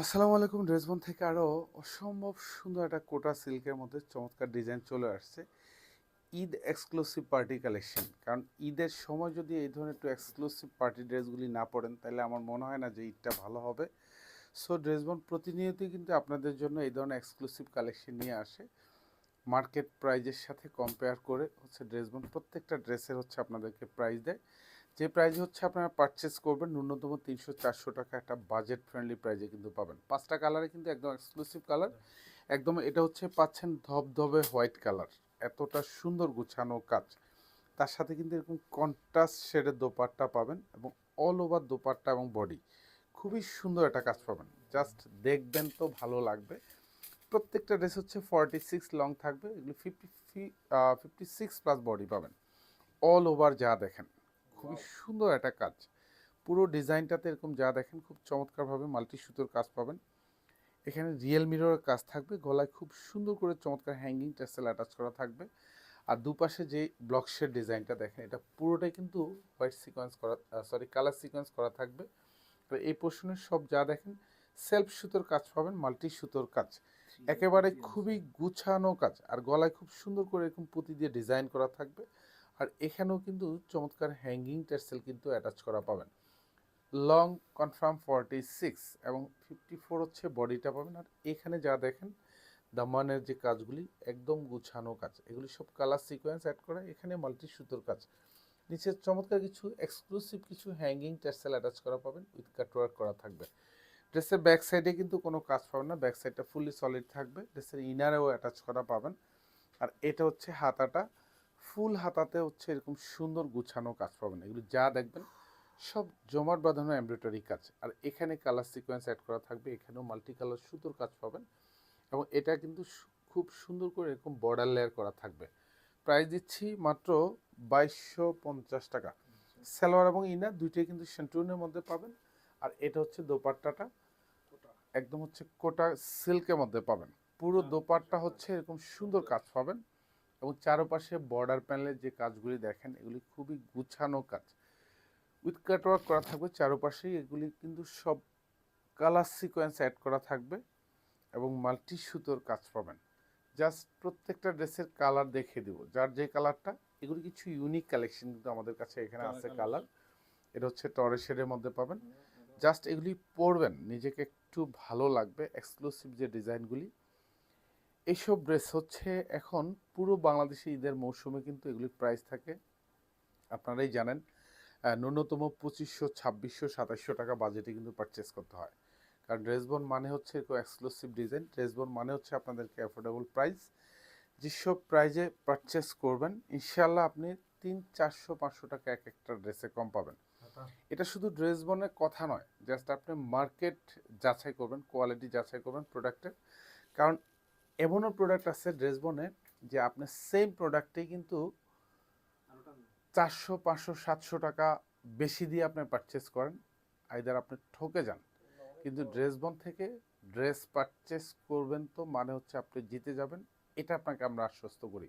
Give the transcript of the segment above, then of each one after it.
আসসালামু আলাইকুম, ড্রেসবন থেকে আরও অসম্ভব সুন্দর একটা কোটা সিল্কের মধ্যে চমৎকার ডিজাইন চলে আসছে। ঈদ এক্সক্লুসিভ পার্টি কালেকশন কারণ ঈদের সময় যদি এই ধরনের একটু এক্সক্লুসিভ পার্টি ড্রেসগুলি না পড়েন তাহলে আমার মনে হয় না যে ঈদটা ভালো হবে। সো ড্রেসবন প্রতিনিয়তই কিন্তু আপনাদের জন্য এই ধরনের এক্সক্লুসিভ কালেকশন নিয়ে আসে। মার্কেট প্রাইজের সাথে কম্পেয়ার করে হচ্ছে ড্রেসবন, প্রত্যেকটা ড্রেসের হচ্ছে আপনাদেরকে প্রাইস দেয়। যে প্রাইজ হচ্ছে আপনারা পারচেস করবেন, ন্যূনতম তিনশো চারশো টাকা একটা বাজেট ফ্রেন্ডলি প্রাইজে কিন্তু পাবেন। পাঁচটা কালারে কিন্তু একদম এক্সক্লুসিভ কালার একদম এটা হচ্ছে পাচ্ছেন ধবধবে হোয়াইট কালার এতটা সুন্দর গুছানো কাজ। তার সাথে কিন্তু এরকম কন্ট্রাস্ট শেডের দোপাট্টা পাবেন এবং অল ওভার দোপাট্টা এবং বডি খুবই সুন্দর একটা কাজ পাবেন। জাস্ট দেখবেন তো ভালো লাগবে। প্রত্যেকটা ড্রেস হচ্ছে ফর্টি সিক্স লং থাকবে। এগুলো fifty fifty six plus body পাবেন। অল ওভার যা দেখেন। খুবই সুন্দর একটা কাজ। পুরো ডিজাইনটাতে এরকম যা দেখেন খুব চমৎকারভাবে মাল্টি সুতোর কাজ পাবেন। এখানে রিয়েল মিররের কাজ থাকবে গলায় খুব সুন্দর করে চমৎকার হ্যাঙ্গিং টেসেল অ্যাটাচ করা থাকবে। আর দুপাশে যে ব্লক শেড ডিজাইনটা দেখেন এটা পুরোটাই কিন্তু হোয়াইট সিকোয়েন্স করা সরি কালার সিকোয়েন্স করা থাকবে। তো এই পোর্শনের সব যা দেখেন সেলফ সুতোর কাজ পাবেন মাল্টি সুতোর কাজ। একেবারে খুবই গুছানো কাজ আর গলায় খুব সুন্দর করে এরকম পুঁতি দিয়ে ডিজাইন করা থাকবে। আর এখানেও কিন্তু চমৎকার হ্যাঙ্গিং টেসেল কিন্তু অ্যাটাচ করা পাবেন। লং কনফার্ম ফর্টি সিক্স এবং ফিফটি ফোর হচ্ছে বডিটা পাবেন। আর এখানে যা দেখেন দামানের যে কাজগুলি, একদম গুছানো কাজ। এগুলি সব কালার সিকোয়েন্স অ্যাড করা, এখানে মাল্টি সুতোর কাজ। নিচে চমৎকার কিছু এক্সক্লুসিভ কিছু হ্যাঙ্গিং টেসেল অ্যাটাচ করা পাবেন উইথ কাটওয়ার্ক করা থাকবে। ড্রেসের ব্যাক সাইডে কিন্তু কোনো কাজ পাবেন না ব্যাক সাইডটা ফুলি সলিড থাকবে। ড্রেসের ইনারেও অ্যাটাচ করা পাবেন। আর এটা হচ্ছে হাতাটা। ফুল হাতাতে হচ্ছে এরকম সুন্দর গুছানো কাজ পাবেন এগুলো যা দেখবেন সব জমাট বাঁধানো এমব্রয়ডারি কাজ। আর এখানে কালার সিকোয়েন্স অ্যাড করা থাকবে, এখানেও মাল্টি কালার সুতোর কাজ পাবেন এবং এটা কিন্তু খুব সুন্দর করে এরকম বর্ডার লেয়ার করা থাকবে। প্রাইস দিচ্ছি মাত্র বাইশশো পঞ্চাশ টাকা। সালোয়ার এবং ইনার দুইটাই কিন্তু সেন্টুনের মধ্যে পাবেন। আর এটা হচ্ছে দোপাট্টাটা। একদম হচ্ছে কোটা সিল্কের মধ্যে পাবেন। পুরো দোপাট্টা হচ্ছে এরকম সুন্দর কাজ পাবেন। এবং চারপাশে বর্ডার প্যানেলের যে কাজগুলি দেখেন এগুলি খুবই গুছানো কাজ। উইথ কাটওয়ার্ক করা থাকবে চারপাশেই এগুলি কিন্তু সব কালার সিকোয়েন্স অ্যাড করা থাকবে এবং মাল্টি সুতোর কাজ পাবেন। জাস্ট প্রত্যেকটা ড্রেসের কালার দেখে দিব। যার যে কালারটা এগুলি কিছু ইউনিক কালেকশন কিন্তু আমাদের কাছে এখানে আছে কালার এটা হচ্ছে টরে শেডের মধ্যে পাবেন। জাস্ট এগুলি পরবেন নিজেকে একটু ভালো লাগবে এক্সক্লুসিভ যে ডিজাইনগুলি এইসব ড্রেস হচ্ছে এখন পুরো বাংলাদেশে ঈদের মৌসুমে কিন্তু এগুলির প্রাইস থাকে। আপনারাই জানেন ন্যূনতম পঁচিশশো ছাব্বিশশো সাতাশশো টাকা বাজেটে কিন্তু পারচেস করতে হয়। কারণ ড্রেসবন মানে হচ্ছে এরকম এক্সক্লুসিভ ডিজাইন ড্রেসবন মানে হচ্ছে আপনাদেরকে অ্যাফোর্ডেবল প্রাইস যেসব প্রাইজে পারচেস করবেন ইনশাল্লাহ আপনি তিন চারশো পাঁচশো টাকা এক একটা ড্রেসে কম পাবেন। এটা শুধু ড্রেস বনের কথা নয় জাস্ট আপনি মার্কেট যাচাই করবেন কোয়ালিটি যাচাই করবেন প্রোডাক্টের কারণ এমনও প্রোডাক্ট আছে ড্রেস বনে যে আপনি সেম প্রোডাক্টেই কিন্তু চারশো, পাঁচশো, সাতশো টাকা বেশি দিয়ে আপনি পারচেস করেন আইদার আপনি ঠকে যান। কিন্তু ড্রেস বন থেকে ড্রেস পারচেস করবেন তো মানে হচ্ছে আপনি জিতে যাবেন, এটা আপনাকে আমরা আশ্বস্ত করি।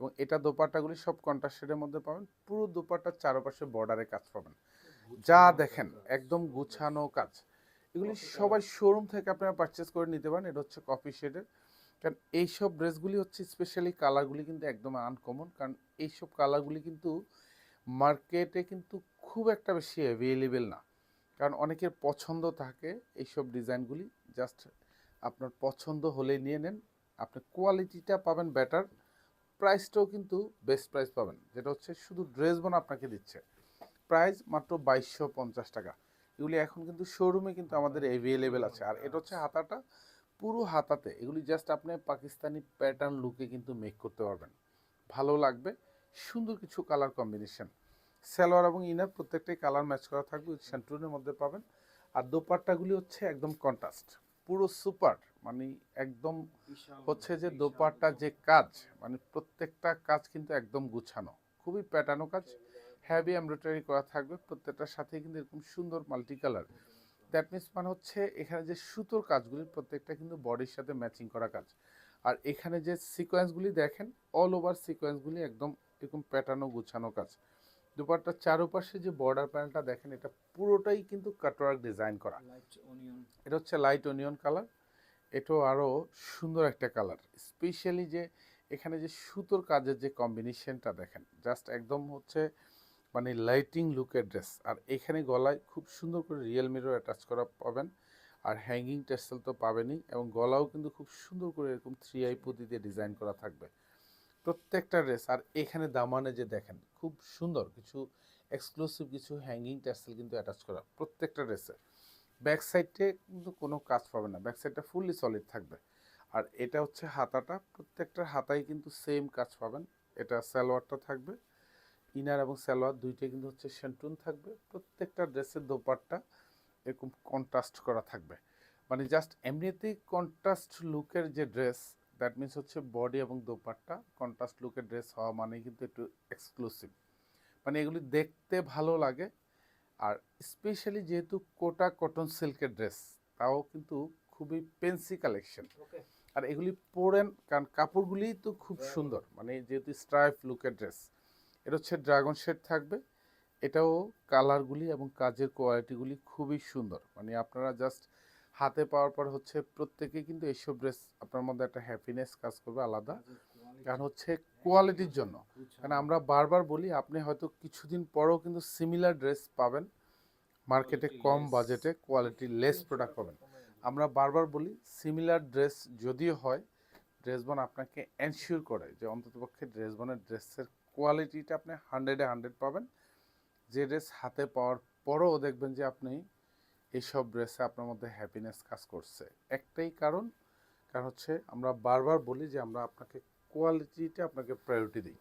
এবং এটা দোপাট্টাগুলি সব কন্ট্রাস্টের মধ্যে পাবেন, পুরো দোপাট্টার চারপাশে বর্ডারে কাজ পাবেন। যা দেখেন, একদম গুছানো কাজ। এগুলি সবাই শোরুম থেকে আপনারা পারচেস করে নিতে পারেন, এটা হচ্ছে কফি শেডের কারণ এইসব ড্রেসগুলি হচ্ছে স্পেশালি কালারগুলি কিন্তু একদম আনকমন কারণ এইসব কালারগুলি কিন্তু মার্কেটে কিন্তু খুব একটা বেশি অ্যাভেলেবেল না। কারণ অনেকের পছন্দ থাকে এইসব ডিজাইনগুলি জাস্ট আপনার পছন্দ হলে নিয়ে নেন, আপনি কোয়ালিটিটা পাবেন বেটার প্রাইসটাও কিন্তু বেস্ট প্রাইস পাবেন, যেটা হচ্ছে শুধু ড্রেস বোন আপনাকে দিচ্ছে। প্রাইস মাত্র বাইশশো পঞ্চাশ টাকা। এগুলি এখন কিন্তু শোরুমে কিন্তু আমাদের অ্যাভেলেবেল আছে। আর এটা হচ্ছে হাতাটা পুরো হাতাতে এগুলি জাস্ট আপনি পাকিস্তানি প্যাটার্ন লুকে কিন্তু মেক করতে পারবেন। ভালো লাগবে সুন্দর কিছু কালার কম্বিনেশন সালোয়ার এবং ইনার প্রত্যেকটাই কালার ম্যাচ করা থাকবে সেন্ট্রুনের মধ্যে পাবেন। আর দোপাট্টাগুলি হচ্ছে একদম কন্ট্রাস্ট পুরো সুপার মানে একদম হচ্ছে যে দোপাট্টা যে কাজ মানে প্রত্যেকটা কাজ কিন্তু একদম গুছানো। খুবই প্যাটার্নো কাজ হ্যাভি এমব্রয়ডারি করা থাকবে প্রত্যেকটার সাথে কিন্তু এরকম সুন্দর মাল্টি কালার দ্যাট মিনস মানে হচ্ছে এখানে যে সুতোর কাজগুলি প্রত্যেকটা কিন্তু বডির সাথে ম্যাচিং করা কাজ। আর এখানে যে সিকোয়েন্সগুলি দেখেন অল ওভার সিকোয়েন্সগুলি একদম এরকম প্যাটার্নও গুছানো কাজ। দুপাট্টার চারপাশে যে বর্ডার প্যানেলটা দেখেন এটা পুরোটাই কিন্তু কাটওয়ার্ক ডিজাইন করা। লাইট অনিয়ন এটা হচ্ছে লাইট অনিয়ন কালার এটাও আরও সুন্দর একটা কালার স্পেশালি যে এখানে যে সুতোর কাজের যে কম্বিনেশনটা দেখেন জাস্ট একদম হচ্ছে মানে লাইটিং লুকের ড্রেস আর এখানে গলায় খুব সুন্দর করে রিয়েল মিরর অ্যাটাচ করা পাবেন। আর হ্যাঙ্গিং টেক্সেল তো পাবেনই এবং গলাও কিন্তু খুব সুন্দর করে এরকম থ্রি আই পুঁতি দিয়ে ডিজাইন করা থাকবে। প্রত্যেকটা ড্রেস আর এখানে দামানে যে দেখেন, খুব সুন্দর কিছু এক্সক্লুসিভ কিছু হ্যাঙ্গিং টেক্সেল কিন্তু অ্যাটাচ করা প্রত্যেকটা ড্রেসে ব্যাক সাইডে কিন্তু কোনো কাজ পাবে না ব্যাক সাইডটা ফুললি সলিড থাকবে। আর এটা হচ্ছে হাতাটা প্রত্যেকটার হাতায় কিন্তু সেম কাজ পাবেন। এটা সালোয়ারটা থাকবে। ইনার এবং সালোয়ার দুইটাই কিন্তু হচ্ছে সেন্টুন থাকবে। প্রত্যেকটা ড্রেসের দোপাট্টা এরকম কন্ট্রাস্ট করা থাকবে। মানে জাস্ট এমনিতেই কন্ট্রাস্ট লুকের যে ড্রেস দ্যাট মিন্স হচ্ছে বডি এবং দোপাট্টা কন্ট্রাস্ট লুকের ড্রেস হওয়া মানেই কিন্তু একটু এক্সক্লুসিভ মানে এগুলি দেখতে ভালো লাগে। আর স্পেশালি যেহেতু কোটা কটন সিল্কের ড্রেস তাও কিন্তু খুবই পেন্সি কালেকশন আর এগুলি পরেন কারণ কাপড়গুলিই তো খুব সুন্দর। মানে যেহেতু স্ট্রাইপ লুকের ড্রেস এটা হচ্ছে ড্রাগন শেড থাকবে। এটাও কালারগুলি এবং কাজের কোয়ালিটিগুলি খুবই সুন্দর। মানে আপনারা জাস্ট হাতে পাওয়ার পর হচ্ছে প্রত্যেকেই কিন্তু এইসব ড্রেস আপনার মধ্যে একটা হ্যাপিনেস কাজ করবে আলাদা। কারণ হচ্ছে কোয়ালিটির জন্য। কারণ আমরা বারবার বলি আপনি হয়তো কিছুদিন পরেও কিন্তু সিমিলার ড্রেস পাবেন। মার্কেটে কম বাজেটে কোয়ালিটি লেস প্রোডাক্ট পাবেন। আমরা বারবার বলি সিমিলার ড্রেস যদিও হয় ড্রেস বন আপনাকে এনশিওর করে যে অন্ততপক্ষে ড্রেস বনের ড্রেসের কোয়ালিটিটা আপনি হান্ড্রেডে হান্ড্রেড পাবেন। যে ড্রেস হাতে পাওয়ার পরও দেখবেন যে আপনি এইসব ড্রেসে আপনার মধ্যে হ্যাপিনেস কাজ করছে। একটাই কারণ কারণ হচ্ছে আমরা বারবার বলি যে আমরা আপনাকে কোয়ালিটিটা আপনাকে প্রায়োরিটি দিই।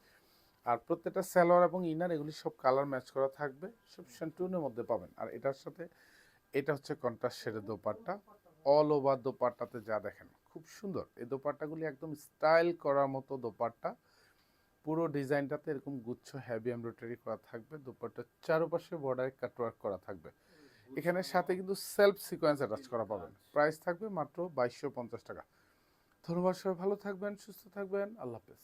আর প্রত্যেকটা স্যালোয়ার এবং ইনার এগুলি সব কালার ম্যাচ করা থাকবে, সব সেন্টুনের মধ্যে পাবেন। আর এটার সাথে, এটা হচ্ছে কন্ট্রাস্ট শেডের দোপাট্টা। অল ওভার দোপাট্টাতে যা দেখেন, খুব সুন্দর। এই দোপাট্টাগুলি একদম স্টাইল করার মতো দোপাট্টা। পুরো ডিজাইনটাতে এরকম গুচ্ছ হ্যাভি এমব্রয়ডারি করা থাকবে দোপাট্টার চারপাশে বর্ডারে কাটওয়ার্ক করা থাকবে। এখানে সাথে কিন্তু সেলফ সিকোয়েন্স অ্যাটাচ করা পাবেন। প্রাইস থাকবে মাত্র বাইশশো পঞ্চাশ টাকা। ধন্যবাদ সবাই, ভালো থাকবেন, সুস্থ থাকবেন, আল্লাহ হাফেজ।